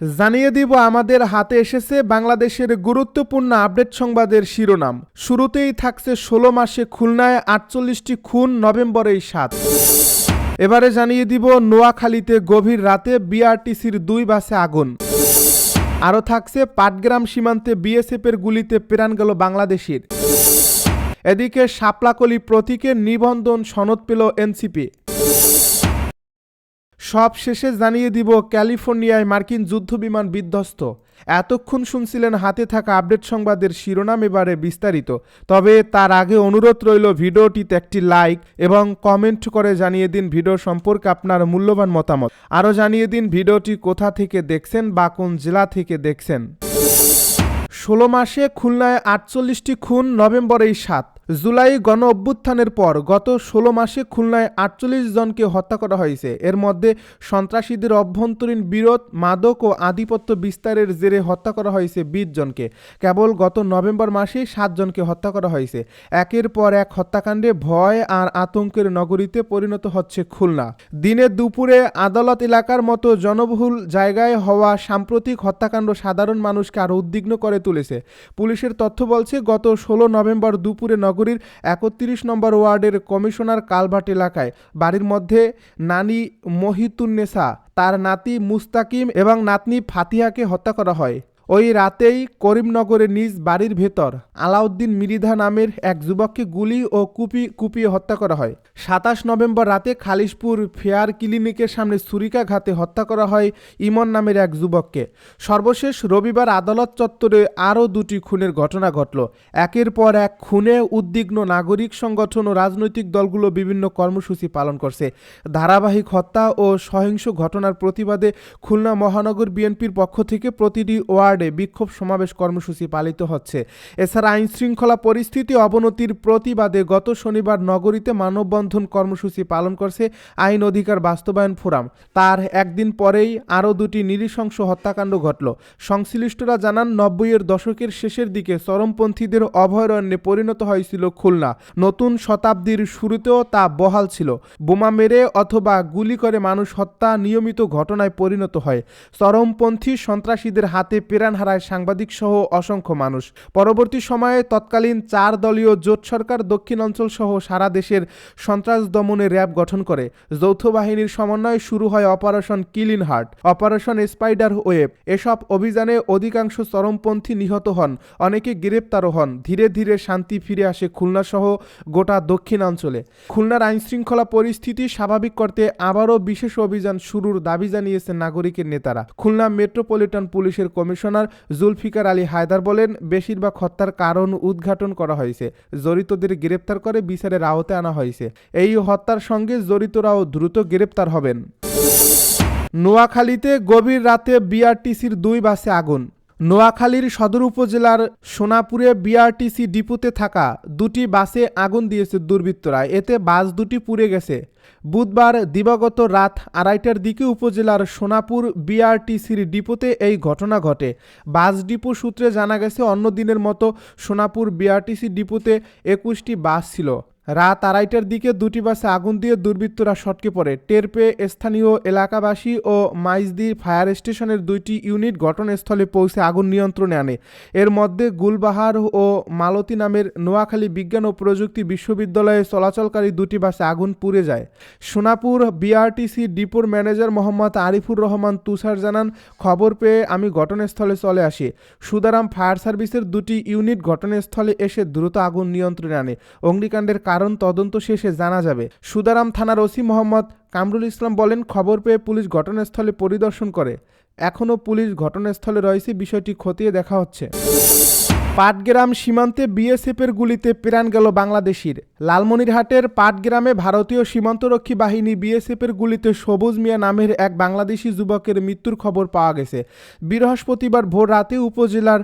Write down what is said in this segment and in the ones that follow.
জানিয়ে দিব, আমাদের হাতে এসেছে বাংলাদেশের গুরুত্বপূর্ণ আপডেট সংবাদের শিরোনাম। শুরুতেই থাকছে ষোলো মাসে খুলনায় আটচল্লিশটি খুন, নভেম্বরেই সাত। এবারে জানিয়ে দিব, নোয়াখালীতে গভীর রাতে বিআরটিসির দুই বাসে আগুন। আরও থাকছে, পাটগ্রাম সীমান্তে বিএসএফের গুলিতে প্রাণ গেল বাংলাদেশের। এদিকে শাপলাকলি প্রতীকের নিবন্ধন সনদ পেল এনসিপি। সব শেষে জানিয়ে দিব, ক্যালিফোর্নিয়ায় মার্কিন যুদ্ধবিমান বিধ্বস্ত। এতক্ষণ শুনছিলেন হাতে থাকা আপডেট সংবাদের শিরোনাম এবারে বিস্তারিত। তবে তার আগে অনুরোধ রইল ভিডিওটিতে একটি লাইক এবং কমেন্ট করে জানিয়ে দিন ভিডিও সম্পর্কে আপনার মূল্যবান মতামত। আরও জানিয়ে দিন ভিডিওটি কোথা থেকে দেখছেন বা কোন জেলা থেকে দেখছেন। ষোলো মাসে খুলনায় আটচল্লিশটি খুন, নভেম্বরেই সাত। জুলাই গণ অভ্যুত্থানের পর গত ষোলো মাসে খুলনায় আটচল্লিশ জনকে হত্যা করা হয়েছে। এর মধ্যে সন্ত্রাসীদের অভ্যন্তরীণ বিরোধ, মাদক ও আধিপত্য বিস্তারের জেরে হত্যা করা হয়েছে বিশ জনকে। কেবল গত নভেম্বর মাসেই সাতজনকে হত্যা করা হয়েছে। একের পর এক হত্যাকাণ্ডে ভয় আর আতঙ্কের নগরীতে পরিণত হচ্ছে খুলনা। দিনে দুপুরে আদালত এলাকার মতো জনবহুল জায়গায় হওয়া সাম্প্রতিক হত্যাকাণ্ড সাধারণ মানুষকে আরও উদ্বিগ্ন করে তুলেছে। পুলিশের তথ্য বলছে, গত ষোলো নভেম্বর দুপুরে নগরীর একত্রিশ নম্বর ওয়ার্ডের কমিশনার কালভাট এলাকায়। বাড়ির মধ্যে নানি মহিতুন্নেসা তার নাতি মুস্তাকিম এবং নাতনি ফাতিহাকে হত্যা করা হয়। ওই রাতেই করিমনগরের নিজ বাড়ির ভেতর আলাউদ্দিন মিরিধা নামের এক যুবককে গুলি ও কুপি কুপিয়ে হত্যা করা হয়। সাতাশ নভেম্বর রাতে খালিশপুর ফেয়ার ক্লিনিকের সামনে ছুরিকাঘাতে হত্যা করা হয় ইমন নামের এক যুবককে। সর্বশেষ রবিবার আদালত চত্বরে আরও দুটি খুনের ঘটনা ঘটল। একের পর এক খুনে উদ্বিগ্ন নাগরিক সংগঠন ও রাজনৈতিক দলগুলো বিভিন্ন কর্মসূচি পালন করছে। ধারাবাহিক হত্যা ও সহিংস ঘটনার প্রতিবাদে খুলনা মহানগর বিএনপির পক্ষ থেকে প্রতিটি ওয়ার্ডে বিক্ষোভ সমাবেশ কর্মসূচি পালিত হচ্ছে। এছাড়া আইন শৃঙ্খলা পরিস্থিতি অবনতির প্রতিবাদে গত শনিবার নগরীতে মানববন্ধন কর্মসূচি পালন করছে আইন অধিকার বাস্তবায়ন ফোরাম। তার একদিন পরেই আরও দুটি নৃশংস হত্যাকাণ্ড ঘটল। সংশ্লিষ্টরা জানান, নব্বইয়ের দশকের শেষের দিকে চরমপন্থীদের অভয়ারণ্যে পরিণত হয়েছিল খুলনা। নতুন শতাব্দীর শুরুতেও তা বহাল ছিল। বোমা মেরে অথবা গুলি করে মানুষ হত্যা নিয়মিত ঘটনায় পরিণত হয়। চরমপন্থী সন্ত্রাসীদের হাতে প্রাণ হারায় সাংবাদিক সহ অসংখ্য মানুষ। পরবর্তী সময়ে তৎকালীন চার দলীয় জোট সরকার দক্ষিণ অঞ্চল সহ সারা দেশের সন্ত্রাস দমনে র্যাব গঠন করে। যৌথ বাহিনীর সমন্বয়ে শুরু হয় operation clean heart, operation spider web. এসব অভিযানে অধিকাংশ চরমপন্থী নিহত হন, অনেকে গ্রেপ্তারও হন। ধীরে ধীরে শান্তি ফিরে আসে খুলনা সহ গোটা দক্ষিণাঞ্চলে। খুলনার আইনশৃঙ্খলা পরিস্থিতি স্বাভাবিক করতে আবারও বিশেষ অভিযান শুরুর দাবি জানিয়েছেন নাগরিকের নেতারা। খুলনা মেট্রোপলিটন পুলিশের কমিশনার জুলফিকার আলী হায়দার বলেন, বেশিরভাগ হত্যার কারণ উদ্ঘাটন করা হয়েছে। জড়িতদের গ্রেপ্তার করে বিচারের আওতে আনা হয়েছে। এই হত্যার সঙ্গে জড়িতরাও দ্রুত গ্রেপ্তার হবেন। নোয়াখালীতে গভীর রাতে বিআরটিসির দুই বাসে আগুন। নোয়াখালীর সদর উপজেলার সোনাপুরে বিআরটিসি ডিপোতে থাকা দুটি বাসে আগুন দিয়েছে দুর্বৃত্তরা। এতে বাস দুটি পুড়ে গেছে। বুধবার দিবাগত রাত আড়াইটার দিকে উপজেলার সোনাপুর বিআরটিসির ডিপোতে এই ঘটনা ঘটে। বাস ডিপো সূত্রে জানা গেছে, অন্য দিনের মতো সোনাপুর বিআরটিসি ডিপোতে একুশটি বাস ছিল। রাত আড়াইটার দিকে দুটি বাসে আগুন দিয়ে দুর্বৃত্তরা সটকে পড়ে। টের পেয়ে স্থানীয় এলাকাবাসী ও মাইজদি ফায়ার স্টেশনের দুইটি ইউনিট ঘটনাস্থলে পৌঁছে আগুন নিয়ন্ত্রণে আনে। এর মধ্যে গুলবাহার ও মালতী নামের নোয়াখালী বিজ্ঞান ও প্রযুক্তি বিশ্ববিদ্যালয়ে চলাচলকারী দুটি বাসে আগুন পুড়ে যায়। সোনাপুর বিআরটিসি ডিপোর ম্যানেজার মোহাম্মদ আরিফুর রহমান তুষার জানান, খবর পেয়ে আমি ঘটনাস্থলে চলে আসি। সুদারাম ফায়ার সার্ভিসের দুটি ইউনিট ঘটনাস্থলে এসে দ্রুত আগুন নিয়ন্ত্রণে আনে। অগ্নিকাণ্ডের কারণ তদন্ত শেষে জানা যাবে। সুদারাম থানার ওসি মোহাম্মদ কামরুল ইসলাম বলেন, খবর পেয়ে পুলিশ ঘটনাস্থলে পরিদর্শন করে। এখনও পুলিশ ঘটনাস্থলে রয়েছে, বিষয়টি খতিয়ে দেখা হচ্ছে। পাটগ্রাম সীমান্তে বিএসএফের গুলিতে প্রাণ গেল বাংলাদেশির। লালমনিরহাটের পাটগ্রামে ভারতীয় সীমান্তরক্ষী বাহিনী বিএসএফের গুলিতে সবুজ মিয়া নামের এক বাংলাদেশি যুবকের মৃত্যুর খবর পাওয়া গেছে। বৃহস্পতিবার ভোর রাতে উপজেলার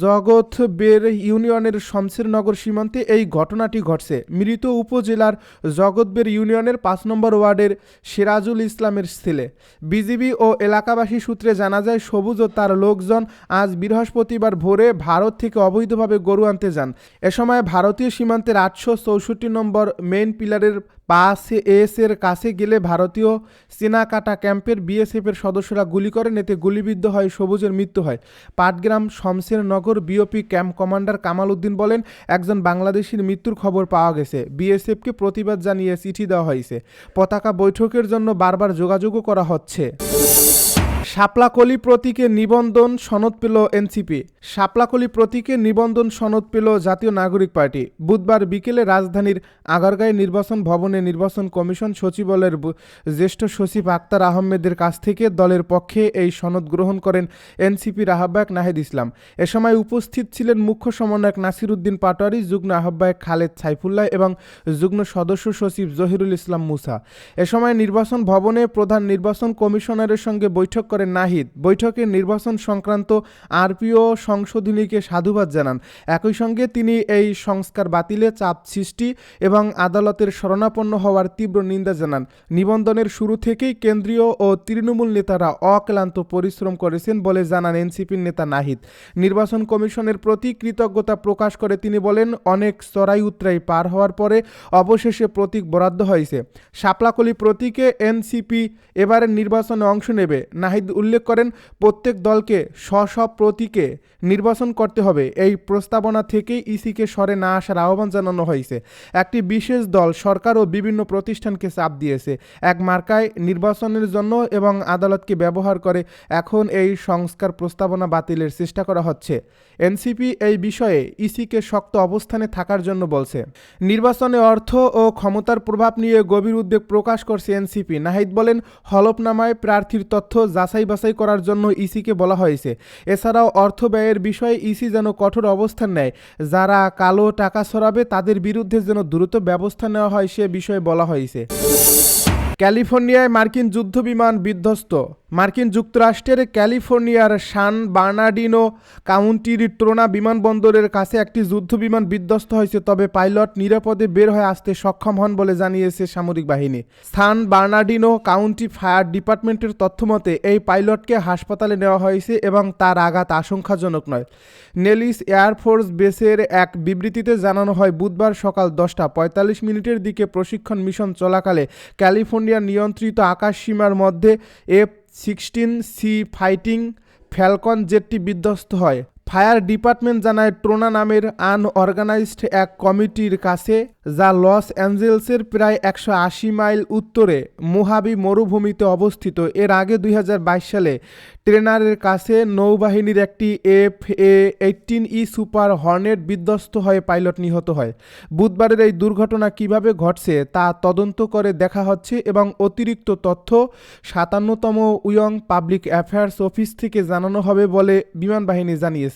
জগৎ বের ইউনিয়নের শমশেরনগর সীমান্তে এই ঘটনাটি ঘটছে। মৃত উপজেলার জগৎবের ইউনিয়নের পাঁচ নম্বর ওয়ার্ডের সিরাজুল ইসলামের ছেলে। বিজিবি ও এলাকাবাসী সূত্রে জানা যায়, সবুজ ও তার লোকজন আজ বৃহস্পতিবার ভোরে ভারত থেকে অবৈধভাবে গরু আনতে যান। এ সময় ভারতীয় সীমান্তের আটশো চৌষট্টি নম্বর মেইন পিলারের পাশে এস এর কাছে গেলে ভারতীয় সিনাকাটা ক্যাম্পের বিএসএফের সদস্যরা গুলি করেন, এতে গুলিবিদ্ধ হয়, সবুজের মৃত্যু হয়। Patgram Shamsher Nagar BOP camp commander Kamal Uddin বলেন, একজন বাংলাদেশির মৃত্যুর খবর পাওয়া গেছে। বিএসএফকে প্রতিবাদ জানিয়ে চিঠি দেওয়া হয়েছে। পতাকা বৈঠকের জন্য বারবার যোগাযোগও করা হচ্ছে। শাপলাকলি প্রতীকে নিবন্ধন সনদ পেল এনসিপি। শাপলাকলি প্রতীকে নিবন্ধন সনদ পেল জাতীয় নাগরিক পার্টি। বুধবার বিকেলে রাজধানীর আগারগাঁও নির্বাচন ভবনে নির্বাচন কমিশন সচিবালয়ের জ্যেষ্ঠ সচিব আক্তার আহমেদের কাছ থেকে দলের পক্ষে এই সনদ গ্রহণ করেন এনসিপির আহ্বায়ক নাহিদ ইসলাম। এ সময় উপস্থিত ছিলেন মুখ্য সমন্বয়ক নাসির উদ্দিন পাটোয়ারি, যুগ্ম আহ্বায়ক খালেদ সাইফুল্লাহ এবং যুগ্ম সদস্য সচিব জহিরুল ইসলাম মুসা। এ সময় নির্বাচন ভবনে প্রধান নির্বাচন কমিশনারের সঙ্গে বৈঠক করেন নাহিদ। বৈঠকে নির্বাচন সংক্রান্ত আরপিও সংশোধনীকে সাধুবাদ জানান। একই সঙ্গে তিনি এই সংস্কার বাতিলে চাপ সৃষ্টি এবং আদালতের শরণাপন্ন হওয়ার তীব্র নিন্দা জানান। নিবন্ধনের শুরু থেকেই কেন্দ্রীয় ও তৃণমূল নেতারা অক্লান্ত পরিশ্রম করেছেন বলে জানান এনসিপির নেতা নাহিদ। নির্বাচন কমিশনের প্রতি কৃতজ্ঞতা প্রকাশ করে তিনি বলেন, অনেক চড়াই উতরাই পার হওয়ার পরে অবশেষে প্রতীক বরাদ্দ হয়েছে। শাপলাকলি প্রতীকে এনসিপি এবারের নির্বাচনে অংশ নেবে। নাহিদ উল্লেখ করেন, প্রত্যেক দলকে স্ব স্ব প্রতীকে নির্বাচন করতে হবে। এই প্রস্তাবনা থেকেই ইসিকে সরে না আসার আহ্বান জানানো হয়েছে। একটি বিশেষ দল, সরকার ও বিভিন্ন প্রতিষ্ঠানকে চাপ দিয়েছে। এক মার্কায় নির্বাচনের জন্য এবং আদালতকে ব্যবহার করে এখন এই সংস্কার প্রস্তাবনা বাতিলের চেষ্টা করা হচ্ছে। এনসিপি এই বিষয়ে ইসিকে শক্ত অবস্থানে থাকার জন্য বলছে। নির্বাচনে অর্থ ও ক্ষমতার প্রভাব নিয়ে গভীর উদ্বেগ প্রকাশ করছে এনসিপি। নাহিদ বলেন, হলফনামায় প্রার্থীর তথ্য যাচাই বাছাই করার জন্য ইসিকে বলা হয়েছে। এছাড়াও অর্থ ব্যয়ের বিষয়ে ইসি যেন কঠোর অবস্থান নেয়, যারা কালো টাকা সরাবে তাদের বিরুদ্ধে যেন দ্রুত ব্যবস্থা নেওয়া হয় সে বিষয়ে বলা হয়েছে। ক্যালিফোর্নিয়ায় মার্কিন যুদ্ধ বিমান বিধ্বস্ত। মার্কিন যুক্তরাষ্ট্রের ক্যালিফোর্নিয়ার সান বার্নার্ডিনো কাউন্টির ট্রোনা বিমানবন্দরের কাছে একটি যুদ্ধবিমান বিধ্বস্ত হয়েছে, তবে পাইলট নিরাপদে বের হয়ে আসতে সক্ষম হন বলে জানিয়েছে সামরিক বাহিনী। সান বার্নার্ডিনো কাউন্টি ফায়ার ডিপার্টমেন্টের তথ্যমতে, এই পাইলটকে হাসপাতালে নেওয়া হয়েছে এবং তার আঘাত আশঙ্কাজনক নয়। নেলিস এয়ারফোর্স বেসের এক বিবৃতিতে জানানো হয়, বুধবার সকাল দশটা পঁয়তাল্লিশ মিনিটের দিকে প্রশিক্ষণ মিশন চলাকালে ক্যালিফোর্নিয়ার নিয়ন্ত্রিত আকাশ সীমার মধ্যে F sixteen C fighting falcon জেটটি বিধ্বস্ত হয়। ফায়ার ডিপার্টমেন্ট জানায় ট্রোনা নামের আনঅর্গানাইজড এক কমিটির কাছে, যা লস অ্যাঞ্জেলসের প্রায় একশো আশি মাইল উত্তরে মোহাবি মরুভূমিতে অবস্থিত। এর আগে দুই হাজার বাইশ সালে ট্রেনারের কাছে নৌবাহিনীর একটি F A eighteen E super hornet বিধ্বস্ত হয়ে পাইলট নিহত হয়। বুধবারের এই দুর্ঘটনা কীভাবে ঘটছে তা তদন্ত করে দেখা হচ্ছে এবং অতিরিক্ত তথ্য সাতান্নতম উয়ং পাবলিক অ্যাফেয়ার্স অফিস থেকে জানানো হবে বলে বিমান বাহিনী জানিয়েছে।